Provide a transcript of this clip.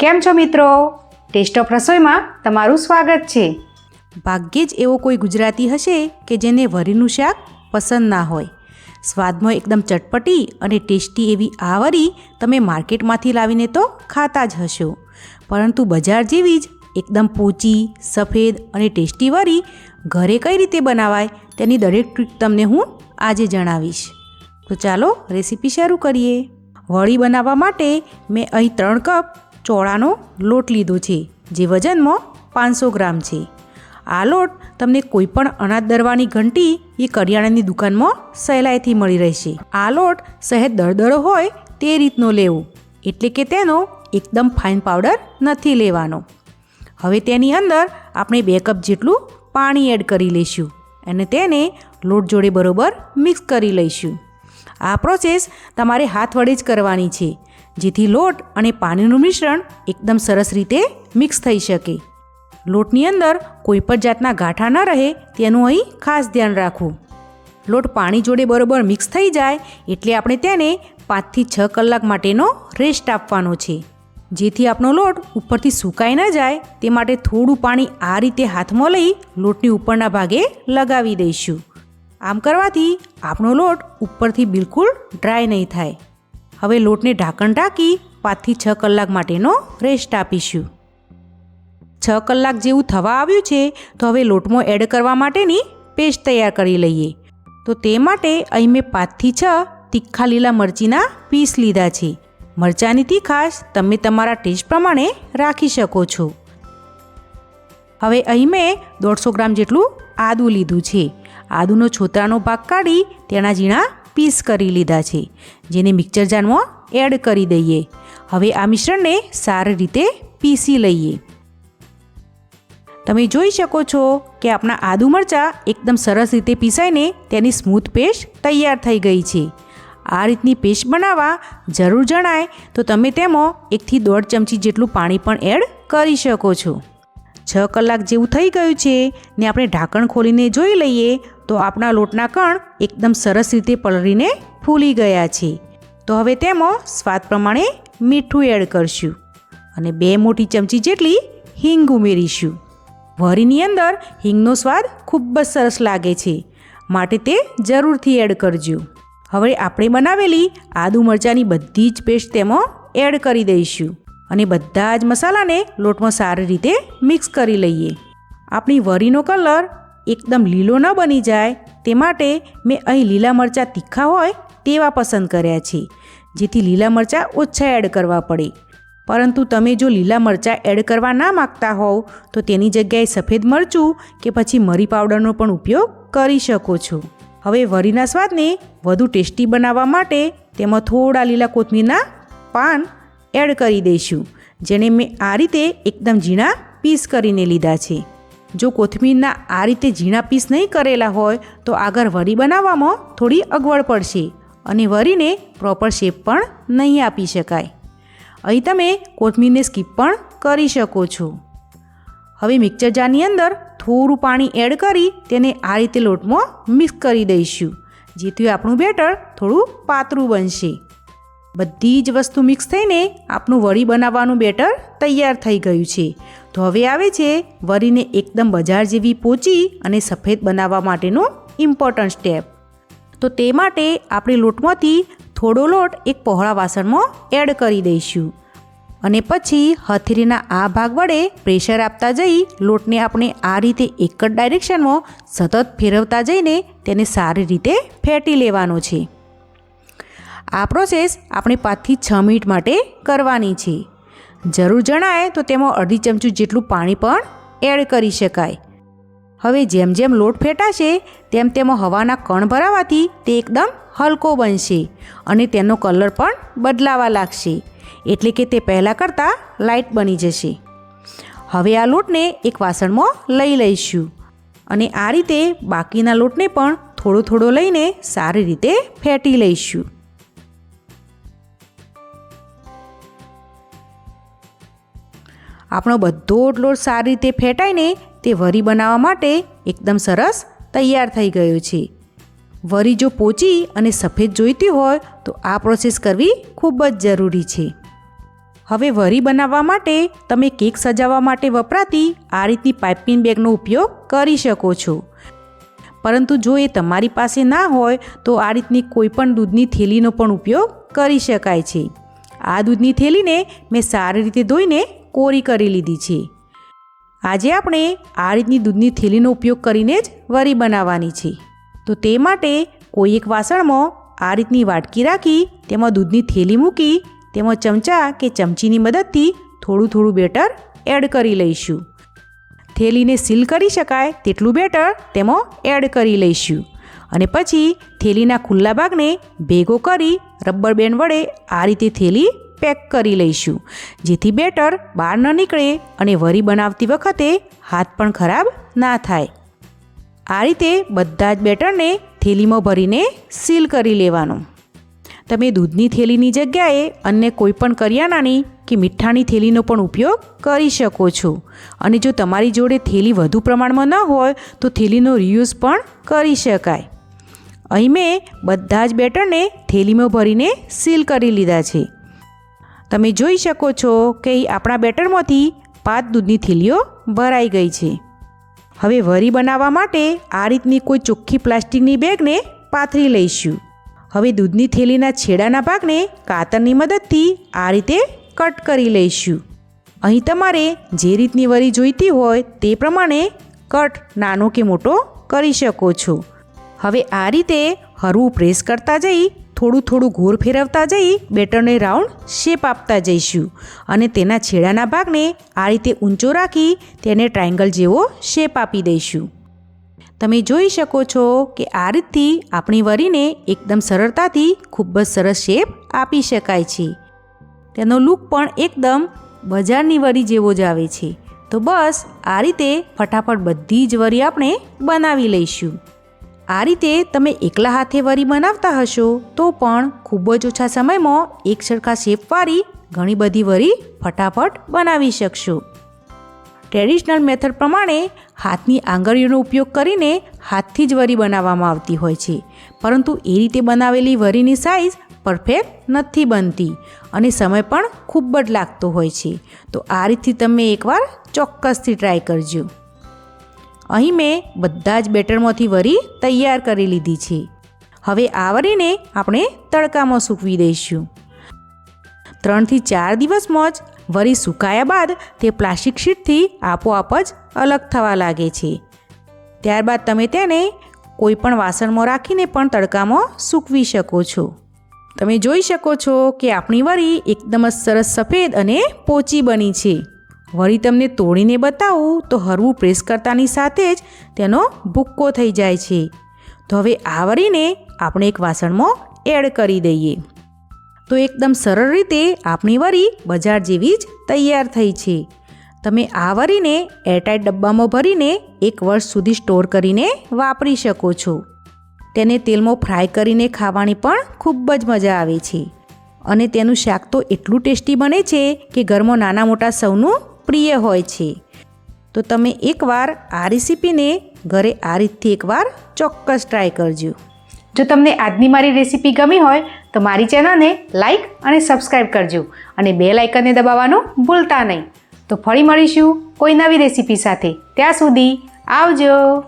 કેમ છો મિત્રો? ટેસ્ટ ઓફ રસોઈમાં તમારું સ્વાગત છે. ભાગ્યે જ એવો કોઈ ગુજરાતી હશે કે જેને વરીનું શાક પસંદ ના હોય. સ્વાદમાં એકદમ ચટપટી અને ટેસ્ટી એવી આ વરી તમે માર્કેટમાંથી લાવીને તો ખાતા જ હશો. પરંતુ બજાર જેવી જ એકદમ પોચી, સફેદ અને ટેસ્ટી વરી ઘરે કઈ રીતે બનાવાય તેની દરેક ટ્રીક તમને હું આજે જણાવીશ. તો ચાલો રેસીપી શરૂ કરીએ. વળી બનાવવા માટે મેં અહીં ત્રણ કપ ચોળાનો લોટ લીધો છે, જે વજનમાં પાંચસો ગ્રામ છે. આ લોટ તમને કોઈપણ અનાજ દરવાની ઘંટી એ કરિયાણાની દુકાનમાં સહેલાઈથી મળી રહેશે. આ લોટ સહેજ દળદળો હોય તે રીતનો લેવો, એટલે કે તેનો એકદમ ફાઇન પાવડર નથી લેવાનો. હવે તેની અંદર આપણે બે કપ જેટલું પાણી એડ કરી લઈશું અને તેને લોટ જોડે બરોબર મિક્સ કરી લઈશું. આ પ્રોસેસ તમારે હાથ વડે જ કરવાની છે. જેથી લોટ અને પાણીનું મિશ્રણ એકદમ સરસ રીતે મિક્સ થઈ શકે. લોટની અંદર કોઈ પણ જાતના ગાંઠા ન રહે તેનું અહીં ખાસ ધ્યાન રાખવું. લોટ પાણી જોડે બરોબર મિક્સ થઈ જાય એટલે આપણે તેને પાંચથી છ કલાક માટેનો રેસ્ટ આપવાનો છે. જેથી આપણો લોટ ઉપરથી સુકાઈ ન જાય તે માટે થોડું પાણી આ રીતે હાથમાં લઈ લોટની ઉપરના ભાગે લગાવી દઈશું. આમ કરવાથી આપણો લોટ ઉપરથી બિલકુલ ડ્રાય નહીં થાય. હવે લોટને ઢાંકણ ઢાંકી પાંચથી છ કલાક માટેનો રેસ્ટ આપીશું. છ કલાક જેવું થવા આવ્યું છે, તો હવે લોટમાં એડ કરવા માટેની પેસ્ટ તૈયાર કરી લઈએ. તો તે માટે અહીં મેં પાંચથી છ તીખા લીલા મરચીના પીસ લીધા છે. મરચાંની તીખાશ તમે તમારા ટેસ્ટ પ્રમાણે રાખી શકો છો. હવે અહીં મેં દોઢસો ગ્રામ જેટલું આદું લીધું છે. આદુનો છોતરાનો ભાગ કાઢી તેના ઝીણા પીસ કરી લીધા છે, જેને મિક્સર જારમાં એડ કરી દઈએ. હવે આ મિશ્રણને સારી રીતે પીસી લઈએ. તમે જોઈ શકો છો કે આપણા આદુ મરચાં એકદમ સરસ રીતે પીસાઈને તેની સ્મૂથ પેસ્ટ તૈયાર થઈ ગઈ છે. આ રીતની પેસ્ટ બનાવવા જરૂર જણાય તો તમે તેમાં એકથી દોઢ ચમચી જેટલું પાણી પણ એડ કરી શકો છો. છ કલાક જેવું થઈ ગયું છે ને આપણે ઢાંકણ ખોલીને જોઈ લઈએ તો આપણા લોટના કણ એકદમ સરસ રીતે પલળીને ફૂલી ગયા છે. તો હવે તેમાં સ્વાદ પ્રમાણે મીઠું એડ કરશું અને બે મોટી ચમચી જેટલી હિંગ ઉમેરીશું. વરીની અંદર હિંગનો સ્વાદ ખૂબ જ સરસ લાગે છે, માટે તે જરૂરથી એડ કરજો. હવે આપણે બનાવેલી આદુ મરચાંની બધી જ પેસ્ટ તેમાં એડ કરી દઈશું અને બધા જ મસાલાને લોટમાં સારી રીતે મિક્સ કરી લઈએ. આપણી વરીનો કલર એકદમ લીલો ન બની જાય તે માટે મેં અહીં લીલા મરચાં તીખા હોય તેવા પસંદ કર્યા છે, જેથી લીલા મરચાં ઓછા એડ કરવા પડે. પરંતુ તમે જો લીલા મરચાં એડ કરવા ના માગતા હોવ, તો તેની જગ્યાએ સફેદ મરચું કે પછી મરી પાવડરનો પણ ઉપયોગ કરી શકો છો. હવે વરીના સ્વાદને વધુ ટેસ્ટી બનાવવા માટે તેમાં થોડા લીલા કોથમીરના પાન એડ કરી દઈશું, જેને મેં આ રીતે એકદમ ઝીણા પીસ કરીને લીધા છે. જો કોથમીરના આ રીતે ઝીણા પીસ નહીં કરેલા હોય, તો આગળ વરી બનાવવામાં થોડી અગવડ પડશે અને વરીને પ્રોપર શેપ પણ નહીં આપી શકાય. અહીં તમે કોથમીરને સ્કીપ પણ કરી શકો છો. હવે મિક્સર જારની અંદર થોડું પાણી એડ કરી તેને આ રીતે લોટમાં મિક્સ કરી દઈશું, જેથી આપણું બેટર થોડું પાતળું બનશે. બધી જ વસ્તુ મિક્સ થઈને આપણું વડી બનાવવાનું બેટર તૈયાર થઈ ગયું છે. તો હવે આવે છે વરીને એકદમ બજાર જેવી પોચી અને સફેદ બનાવવા માટેનું ઇમ્પોર્ટન્ટ સ્ટેપ તો તે માટે આપણે લોટમાંથી થોડો લોટ એક પહોળા વાસણમાં એડ કરી દઈશું. અને પછી હથેળીના આ ભાગ વડે પ્રેશર આપતા જઈ લોટને આપણે આ રીતે એક જ ડાયરેક્શનમાં સતત ફેરવતા જઈને તેને સારી રીતે ફેટી લેવાનો છે. આ પ્રોસેસ આપણે પાંચથી છ મિનિટ માટે કરવાની છે. જરૂર જણાય તો તેમાં અડધી ચમચું જેટલું પાણી પણ એડ કરી શકાય. હવે જેમ જેમ લોટ ફેટાશે, તેમ તેમાં હવાના કણ ભરાવાથી તે એકદમ હલકો બનશે અને તેનો કલર પણ બદલાવા લાગશે. એટલે કે તે પહેલાં કરતાં લાઇટ બની જશે. હવે આ લોટને એક વાસણમાં લઈ લઈશું અને આ રીતે બાકીના લોટને પણ થોડો થોડો લઈને સારી રીતે ફેટી લઈશું. આપણો બધો લોટ સારી રીતે ફેટાઈને તે વરી બનાવવા માટે એકદમ સરસ તૈયાર થઈ ગયો છે. વરી જો પોચી અને સફેદ જોઈતી હોય તો આ પ્રોસેસ કરવી ખૂબ જ જરૂરી છે. હવે વરી બનાવવા માટે તમે કેક સજાવવા માટે વપરાતી આ રીતની પાઇપિંગ બેગનો ઉપયોગ કરી શકો છો. પરંતુ જો એ તમારી પાસે ના હોય તો આ રીતની કોઈપણ દૂધની થેલીનો પણ ઉપયોગ કરી શકાય છે. આ દૂધની થેલીને મેં સારી રીતે ધોઈને કોરી કરી લીધી છે. આજે આપણે આ રીતની દૂધની થેલીનો ઉપયોગ કરીને જ વરી બનાવવાની છે. તો તે માટે કોઈ એક વાસણમાં આ રીતની વાટકી રાખી, તેમાં દૂધની થેલી મૂકી, તેમાં ચમચા કે ચમચીની મદદથી થોડું થોડું બેટર એડ કરી લઈશું. થેલીને સીલ કરી શકાય તેટલું બેટર તેમાં એડ કરી લઈશું. અને પછી થેલીના ખુલ્લા ભાગને ભેગો કરી રબર બેન્ડ વડે આ રીતે થેલી પેક કરી લઈશું. જેથી બેટર બહાર ન નીકળે અને વરી બનાવતી વખતે હાથ પણ ખરાબ ના થાય. આ રીતે બધા જ બેટરને થેલીમાં ભરીને સીલ કરી લેવાનું. તમે દૂધની થેલીની જગ્યાએ અન્ય કોઈપણ કરિયાણાની કે મીઠાની થેલીનો પણ ઉપયોગ કરી શકો છો. અને જો તમારી જોડે થેલી વધુ પ્રમાણમાં ન હોય તો થેલીનો રિયુઝ પણ કરી શકાય. અહીં મેં બધા જ બેટરને થેલીમાં ભરીને સીલ કરી લીધા છે. તમે જોઈ શકો છો કે આપણા બેટરમાંથી પાંચ દૂધની થેલીઓ ભરાઈ ગઈ છે. હવે વરી બનાવવા માટે આ રીતની કોઈ ચોખ્ખી પ્લાસ્ટિકની બેગને પાથરી લઈશું. હવે દૂધની થેલીના છેડાના ભાગને કાતરની મદદથી આ રીતે કટ કરી લઈશું. અહીં તમારે જે રીતની વરી જોઈતી હોય તે પ્રમાણે કટ, નાનો કે મોટો, કરી શકો છો. હવે આ રીતે હરવું પ્રેસ કરતા જઈ, થોડું થોડું ઘોર ફેરવતા જઈ, બેટરને રાઉન્ડ શેપ આપતા જઈશું. અને તેના છેડાના ભાગને આ રીતે ઊંચો રાખી તેને ટ્રાયંગલ જેવો શેપ આપી દઈશું. તમે જોઈ શકો છો કે આ રીતથી આપણી વરીને એકદમ સરળતાથી ખૂબ જ સરસ શેપ આપી શકાય છે. તેનો લુક પણ એકદમ બજારની વરી જેવો જ આવે છે. તો બસ આ રીતે ફટાફટ બધી જ વરી આપણે બનાવી લઈશું. આ રીતે તમે એકલા હાથે વરી બનાવતા હશો તો પણ ખૂબ જ ઓછા સમયમાં એક સરખા શેપવાળી ઘણી બધી વરી ફટાફટ બનાવી શકશો. ટ્રેડિશનલ મેથડ પ્રમાણે હાથની આંગળીઓનો ઉપયોગ કરીને હાથથી જ વરી બનાવવામાં આવતી હોય છે. પરંતુ એ રીતે બનાવેલી વરીની સાઇઝ પરફેક્ટ નથી બનતી અને સમય પણ ખૂબ જ લાગતો હોય છે. તો આ રીતથી તમે એકવાર ચોક્કસથી ટ્રાય કરજો. અહીં મેં બધા જ બેટરમાંથી વરી તૈયાર કરી લીધી છે. હવે આ વરીને આપણે તડકામાં સૂકવી દઈશું. ત્રણથી ચાર દિવસમાં જ વરી સુકાયા બાદ તે પ્લાસ્ટિક શીટથી આપોઆપ જ અલગ થવા લાગે છે. ત્યારબાદ તમે તેને કોઈ પણ વાસણમાં રાખીને પણ તડકામાં સૂકવી શકો છો. તમે જોઈ શકો છો કે આપણી વરી એકદમ જ સરસ સફેદ અને પોચી બની છે. વળી તમને તોડીને બતાવું તો હરવું પ્રેસ કરતાની સાથે જ તેનો ભૂક્કો થઈ જાય છે. તો હવે આ વરીને આપણે એક વાસણમાં એડ કરી દઈએ. તો એકદમ સરળ રીતે આપણી વરી બજાર જેવી જ તૈયાર થઈ છે. તમે આ વરીને એરટાઇટ ડબ્બામાં ભરીને એક વર્ષ સુધી સ્ટોર કરીને વાપરી શકો છો. તેને તેલમાં ફ્રાય કરીને ખાવાની પણ ખૂબ જ મજા આવે છે. અને તેનું શાક તો એટલું ટેસ્ટી બને છે કે ઘરમાં નાના મોટા સૌનું પ્રિય હોય છે. તો તમે એકવાર આ રેસીપીને ઘરે આ રીતથી એકવાર ચોક્કસ ટ્રાય કરજો. જો તમને આજની મારી રેસીપી ગમી હોય, તો મારી ચેનલને લાઇક અને સબસ્ક્રાઈબ કરજો અને બે લાઇકનને દબાવવાનું ભૂલતા નહીં. તો ફરી મળીશું કોઈ નવી રેસીપી સાથે. ત્યાં સુધી આવજો.